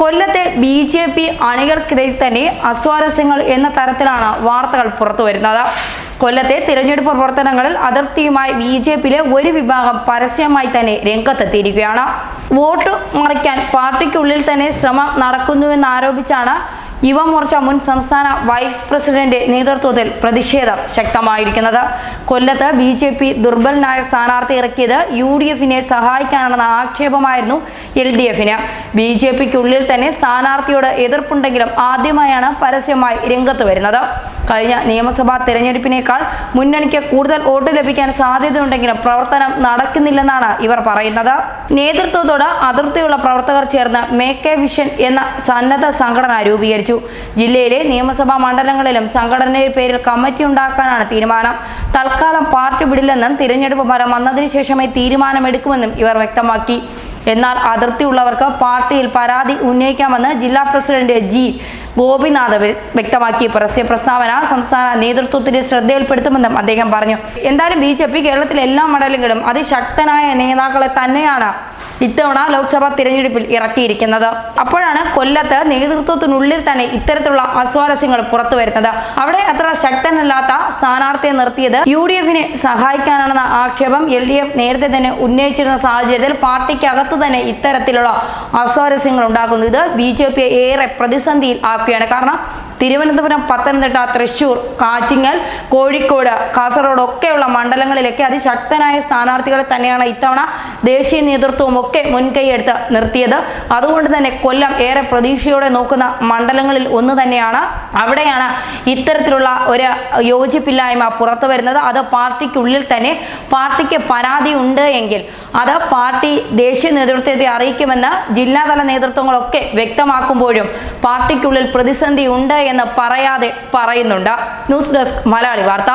കൊല്ലത്തെ B J P അണികൾക്കിടയിൽ തന്നെ അസ്വാരസ്യങ്ങൾ എന്ന തരത്തിലാണ് വാർത്തകൾ പുറത്തുവരുന്നത് കൊല്ലത്തെ തിരഞ്ഞെടുപ്പ് പ്രവർത്തനങ്ങളിൽ അതിർത്തിയുമായി ബി ജെ പിയിലെ ഒരു വിഭാഗം പരസ്യമായി തന്നെ രംഗത്തെത്തിയിരിക്കുകയാണ്. വോട്ട് മറിക്കാൻ പാർട്ടിക്കുള്ളിൽ തന്നെ ശ്രമം നടക്കുന്നുവെന്നാരോപിച്ചാണ് യുവമോർച്ച മുൻ സംസ്ഥാന വൈസ് പ്രസിഡന്റ് നേതൃത്വത്തിൽ പ്രതിഷേധം ശക്തമായിരിക്കുന്നത്. കൊല്ലത്ത് ബി ജെ പി ദുർബലനായ സ്ഥാനാർത്ഥി ഇറക്കിയത് യു ഡി എഫിനെ സഹായിക്കാനാണെന്ന ആക്ഷേപമായിരുന്നു എൽ ഡി എഫിന് ബി ജെ പിക്കുള്ളിൽ തന്നെ സ്ഥാനാർത്ഥിയോട് എതിർപ്പുണ്ടെങ്കിലും ആദ്യമായാണ് പരസ്യമായി രംഗത്ത് വരുന്നത്. കഴിഞ്ഞ നിയമസഭാ തെരഞ്ഞെടുപ്പിനേക്കാൾ മുന്നണിക്ക് കൂടുതൽ വോട്ട് ലഭിക്കാൻ സാധ്യതയുണ്ടെങ്കിലും പ്രവർത്തനം നടക്കുന്നില്ലെന്നാണ് ഇവർ പറയുന്നത്. നേതൃത്വത്തോട് അതിർത്തിയുള്ള പ്രവർത്തകർ ചേർന്ന് മേക്ക് എ വിഷൻ എന്ന സന്നദ്ധ സംഘടന രൂപീകരിച്ചു. ജില്ലയിലെ നിയമസഭാ മണ്ഡലങ്ങളിലും സംഘടനയുടെ പേരിൽ കമ്മിറ്റി ഉണ്ടാക്കാനാണ് തീരുമാനം. തൽക്കാലം പാർട്ടി വിടില്ലെന്നും തിരഞ്ഞെടുപ്പ് ഫലം വന്നതിന് ശേഷമേ തീരുമാനമെടുക്കുമെന്നും ഇവർ വ്യക്തമാക്കി. എന്നാൽ അതിർത്തിയുള്ളവർക്ക് പാർട്ടിയിൽ പരാതി ഉന്നയിക്കാമെന്ന് ജില്ലാ പ്രസിഡന്റ് ജി ഗോപിനാഥ് വ്യക്തമാക്കി പരസ്യ പ്രസ്താവന സംസ്ഥാന നേതൃത്വത്തിന്റെ ശ്രദ്ധയിൽപ്പെടുത്തുമെന്നും അദ്ദേഹം പറഞ്ഞു. എന്തായാലും ബി ജെ പി കേരളത്തിലെ എല്ലാ മണ്ഡലങ്ങളും അതിശക്തനായ നേതാക്കളെ തന്നെയാണ് ഇത്തവണ ലോക്സഭാ തിരഞ്ഞെടുപ്പിൽ ഇറക്കിയിരിക്കുന്നത്. അപ്പോഴാണ് കൊല്ലത്ത് നേതൃത്വത്തിനുള്ളിൽ തന്നെ ഇത്തരത്തിലുള്ള അസ്വാരസ്യങ്ങൾ പുറത്തു വരുന്നത്. അവിടെ അത്ര ശക്തനല്ലാത്ത സ്ഥാനാർത്ഥിയെ നിർത്തിയത് യു ഡി എഫിനെ സഹായിക്കാനാണെന്ന ആക്ഷേപം എൽ ഡി എഫ് നേരത്തെ തന്നെ ഉന്നയിച്ചിരുന്ന സാഹചര്യത്തിൽ പാർട്ടിക്കകത്ത് തന്നെ ഇത്തരത്തിലുള്ള അസ്വാരസ്യങ്ങൾ ഉണ്ടാക്കുന്നു. ഇത് ബി ജെ പിയെ ഏറെ പ്രതിസന്ധിയിൽ ആക്കുകയാണ്. കാരണം തിരുവനന്തപുരം പത്തനംതിട്ട തൃശൂർ കാറ്റിങ്ങൽ കോഴിക്കോട് കാസർഗോഡ് ഒക്കെയുള്ള മണ്ഡലങ്ങളിലൊക്കെ അതിശക്തനായ സ്ഥാനാർത്ഥികളെ തന്നെയാണ് ഇത്തവണ ദേശീയ നേതൃത്വവും ഒക്കെ മുൻകൈയെടുത്ത് നിർത്തിയത്. അതുകൊണ്ട് തന്നെ കൊല്ലം ഏറെ പ്രതീക്ഷയോടെ നോക്കുന്ന മണ്ഡലങ്ങളിൽ ഒന്ന് തന്നെയാണ്. അവിടെയാണ് ഇത്തരത്തിലുള്ള ഒരു യോജിപ്പില്ലായ്മ പുറത്തു വരുന്നത്. അത് പാർട്ടിക്കുള്ളിൽ തന്നെ പാർട്ടിക്ക് പരാതി ഉണ്ട് എങ്കിൽ അത് പാർട്ടി ദേശീയ നേതൃത്വത്തെ അറിയിക്കുമെന്ന് ജില്ലാതല നേതൃത്വങ്ങളൊക്കെ വ്യക്തമാക്കുമ്പോഴും പാർട്ടിക്കുള്ളിൽ പ്രതിസന്ധി ഉണ്ട് എന്ന് പറയാതെ പറയുന്നുണ്ട്. ന്യൂസ് ഡെസ്ക് മലയാളി വാർത്ത.